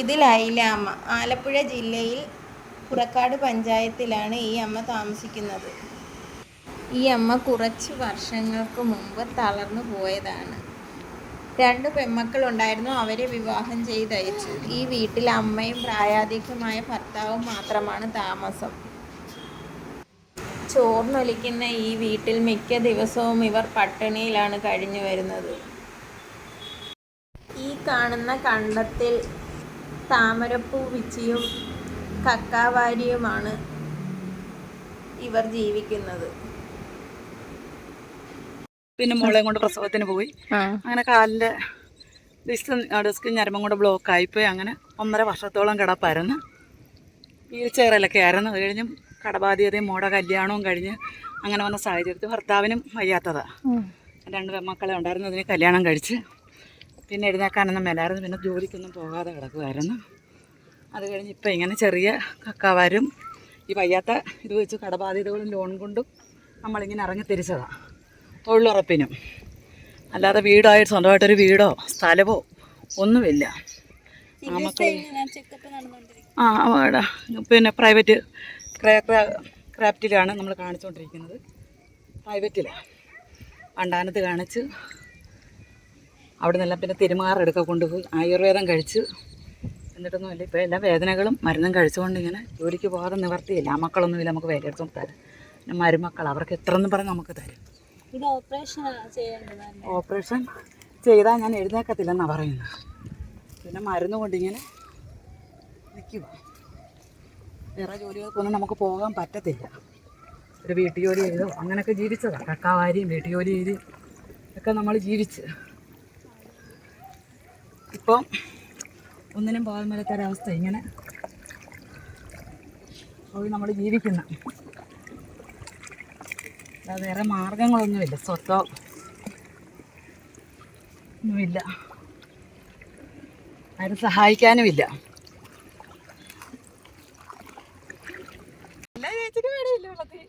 ഇത് ലൈല അമ്മ ആലപ്പുഴ ജില്ലയിൽ പുറക്കാട് പഞ്ചായത്തിലാണ് ഈ അമ്മ താമസിക്കുന്നത്. ഈ അമ്മ കുറച്ച് വർഷങ്ങൾക്ക് മുമ്പ് തളർന്നു പോയതാണ്. രണ്ട് പെമ്മക്കളുണ്ടായിരുന്നു അവരെ വിവാഹം ചെയ്തയച്ചു. ഈ വീട്ടിൽ അമ്മയും പ്രായാധിക്യമായ ഭർത്താവും മാത്രമാണ് താമസം. ചോർന്നൊലിക്കുന്ന ഈ വീട്ടിൽ മിക്ക ദിവസവും ഇവർ പട്ടിണിയിലാണ് കഴിഞ്ഞു വരുന്നത്. ഈ കാണുന്ന കണ്ടത്തിൽ താമരപ്പൂ വിച്ചിയും കക്കാവാരിയുമാണ് ഇവർ ജീവിക്കുന്നത്. പിന്നെ മുളയും കൊണ്ട് പ്രസവത്തിന് പോയി. അങ്ങനെ കാലിന്റെ ഡിസ്ക് ഡിസ്ക് ഞരമ്പും കൊണ്ട് ബ്ലോക്ക് ആയിപ്പോയി. അങ്ങനെ ഒന്നര വർഷത്തോളം കിടപ്പായിരുന്നു. വീൽ ചെയറിലൊക്കെ ആയിരുന്നു. അത് കഴിഞ്ഞും കടബാധ്യതയും മോടെ കല്യാണവും കഴിഞ്ഞ് അങ്ങനെ വന്ന സാഹചര്യത്തിൽ ഭർത്താവിനും വയ്യാത്തതാണ് രണ്ട് മക്കളെ ഉണ്ടായിരുന്നു. അതിന് കല്യാണം കഴിച്ച്. പിന്നെ എഴുന്നേക്കാനൊന്നും മേലായിരുന്നു. പിന്നെ ജോലിക്കൊന്നും പോകാതെ കിടക്കുമായിരുന്നു അത് കഴിഞ്ഞ് ഇപ്പം ഇങ്ങനെ ചെറിയ കക്കാവാരും ഈ വയ്യാത്ത ഇത് വെച്ച് കടബാധ്യതകളും ലോൺ കൊണ്ടും നമ്മളിങ്ങനെ ഇറങ്ങി തിരിച്ചതാണ് തൊഴിലുറപ്പിനും. അല്ലാതെ വീടായിട്ട് സ്വന്തമായിട്ടൊരു വീടോ സ്ഥലമോ ഒന്നുമില്ല. നമുക്ക് ആ അവിടെ പിന്നെ പ്രൈവറ്റ് ക്രാഫ്റ്റിലാണ് നമ്മൾ കാണിച്ചുകൊണ്ടിരിക്കുന്നത് പ്രൈവറ്റിലാണ് വണ്ടാനത്ത് കാണിച്ച് അവിടെ നിന്നെല്ലാം പിന്നെ തിരുമാറെടുക്ക കൊണ്ടുപോയി ആയുർവേദം കഴിച്ച് എന്നിട്ടൊന്നുമില്ല. ഇപ്പോൾ എല്ലാ വേദനകളും മരുന്നും കഴിച്ചുകൊണ്ട് ഇങ്ങനെ ജോലിക്ക് പോകാതെ നിവർത്തിയില്ല. ആ മക്കളൊന്നുമില്ല നമുക്ക് വേറെ എടുത്തും തരാം. പിന്നെ മരുമക്കൾ അവർക്ക് എത്ര എന്ന് പറഞ്ഞ് നമുക്ക് തരും. ഇത് ഓപ്പറേഷൻ ഓപ്പറേഷൻ ചെയ്താൽ ഞാൻ എഴുന്നേക്കത്തില്ലെന്നാണ് പറയുന്നത്. പിന്നെ മരുന്ന് കൊണ്ടിങ്ങനെ നിൽക്കുക വേറെ ജോലികൾക്കൊന്നും നമുക്ക് പോകാൻ പറ്റത്തില്ല. ഒരു വീട്ടു ജോലി ചെയ്തോ അങ്ങനെയൊക്കെ ജീവിച്ചതാണ് കക്കാവാരിയും വീട്ടു ജോലി ചെയ്ത് ഒക്കെ നമ്മൾ ജീവിച്ച്. ഇപ്പം ഒന്നിനും പോകാൻ മേലത്തൊരവസ്ഥ ഇങ്ങനെ പോയി നമ്മൾ ജീവിക്കുന്ന. വേറെ മാർഗങ്ങളൊന്നുമില്ല. സ്വത്തോ ഒന്നുമില്ല. ആരും സഹായിക്കാനുമില്ല. ചേച്ചിക്ക് പേടിയില്ല വെള്ളത്തിൽ?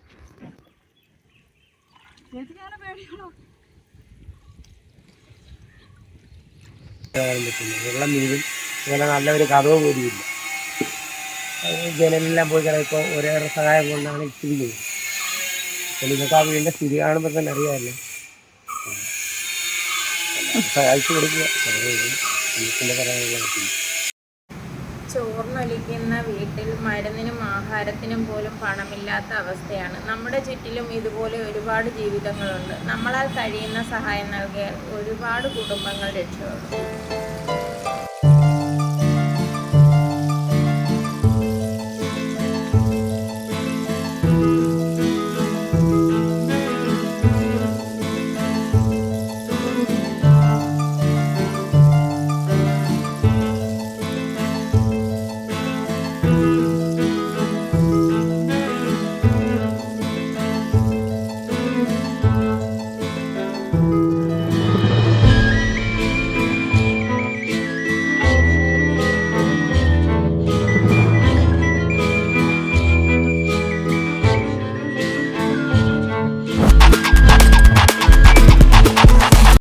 ചേച്ചിക്ക് അങ്ങനെ പേടിയാണോ? പോകാൻ പറ്റില്ല വെള്ളം വീഴും. അങ്ങനെ നല്ലൊരു കഥവ് പോലുമില്ല അത് ജനലെല്ലാം പോയി കിടക്കുമ്പോൾ ഒരേറെ സഹായം കൊണ്ടാണ് ഇട്ടിരിക്കുന്നത് അപ്പോൾ ഇതൊക്കെ ആ വീടിന്റെ സ്ഥിതി കാണുമ്പോൾ തന്നെ അറിയാമല്ലോ. സഹായിച്ചു കൊടുക്കുക. അതേ ചോർന്നൊലിക്കുന്ന വീട്ടിൽ മരുന്നിനും ആഹാരത്തിനും പോലും പണമില്ലാത്ത അവസ്ഥയാണ്. നമ്മുടെ ചുറ്റിലും ഇതുപോലെ ഒരുപാട് ജീവിതങ്ങളുണ്ട്. നമ്മളാൽ കഴിയുന്ന സഹായം നൽകിയാൽ ഒരുപാട് കുടുംബങ്ങൾ രക്ഷപ്പെടും.